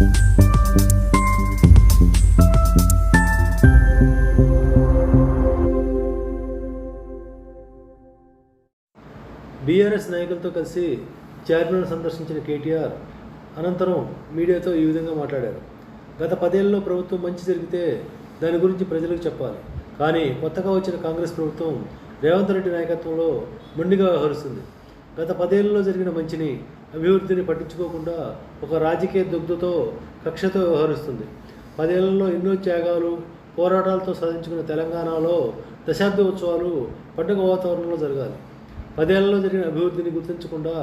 BRS నాయకులతో కలిసి చార్మినార్ సందర్శించిన కేటీఆర్ అనంతరం మీడియాతో ఈ విధంగా మాట్లాడారు. గత పదేళ్ళలో ప్రభుత్వం మంచి జరిగితే దాని గురించి ప్రజలకు చెప్పాలి. కానీ కొత్తగా వచ్చిన కాంగ్రెస్ ప్రభుత్వం రేవంత్ రెడ్డి నాయకత్వంలో మొండిగా వ్యవహరిస్తుంది. గత పదేళ్ళలో జరిగిన మంచిని అభివృద్ధిని పట్టించుకోకుండా ఒక రాజకీయ దుగ్ధతో కక్షతో వ్యవహరిస్తుంది. పదేళ్ళలో ఎన్నో త్యాగాలు పోరాటాలతో సాధించుకున్న తెలంగాణలో దశాబ్ద ఉత్సవాలు పండుగ వాతావరణంలో జరగాలి. పదేళ్ళలో జరిగిన అభివృద్ధిని గుర్తించకుండా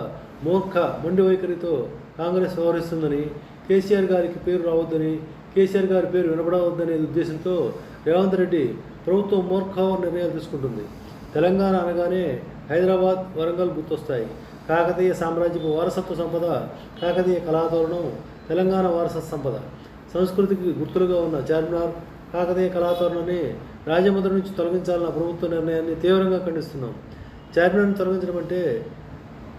మూర్ఖ మొండి వైఖరితో కాంగ్రెస్ వ్యవహరిస్తుందని కేసీఆర్ గారికి పేరు రావద్దని కేసీఆర్ గారి పేరు వినపడవద్దనే ఉద్దేశంతో రేవంత్ రెడ్డి ప్రభుత్వం మూర్ఖ నిర్ణయాలు తీసుకుంటుంది. తెలంగాణ అనగానే హైదరాబాద్ వరంగల్ గుర్తొస్తాయి. కాకతీయ సామ్రాజ్యపు వారసత్వ సంపద కాకతీయ కళాతోరణం తెలంగాణ వారసత్వ సంపద. సంస్కృతికి గుర్తులుగా ఉన్న చార్మినార్ కాకతీయ కళాతోరణాన్ని రాజముద్ర నుంచి తొలగించాలన్న ప్రభుత్వ నిర్ణయాన్ని తీవ్రంగా ఖండిస్తున్నాం. చార్మినార్ని తొలగించడం అంటే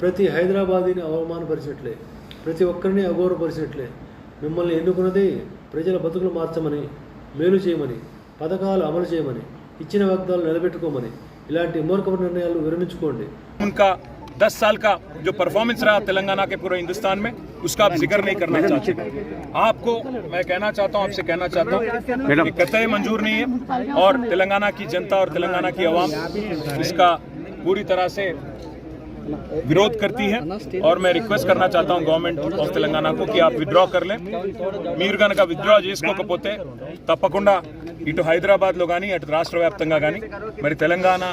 ప్రతి హైదరాబాదీని అవమానపరిచినట్లే ప్రతి ఒక్కరిని అగౌరవపరిచినట్లే మిమ్మల్ని ఎన్నుకున్నది ప్రజల బతుకులు మార్చమని మేలు చేయమని పథకాలు అమలు చేయమని ఇచ్చిన వాగ్దాలు నిలబెట్టుకోమని ఇలాంటి మూర్ఖపు నిర్ణయాలు విరమించుకోండి उनका 10 साल का जो परफॉर्मेंस रहा तेलंगाना के पूरे हिंदुस्तान में उसका आप जिक्र नहीं करना चाहते आपको मैं कहना चाहता हूं आपसे कहना चाहता हूं कि कतई मंजूर नहीं है और तेलंगाना की जनता और तेलंगाना की आवाम इसका पूरी तरह से विरोध करती है और मैं रिक्वेस्ट करना चाहता हूं गवर्नमेंट ఆఫ్ తెలంగాణ को कि आप विड्रॉ कर लें మీరు కనుక విత్డ్రా చేసుకోకపోతే తప్పకుండా ఇటు హైదరాబాద్లో కానీ అటు రాష్ట్ర వ్యాప్తంగా కానీ మరి తెలంగాణ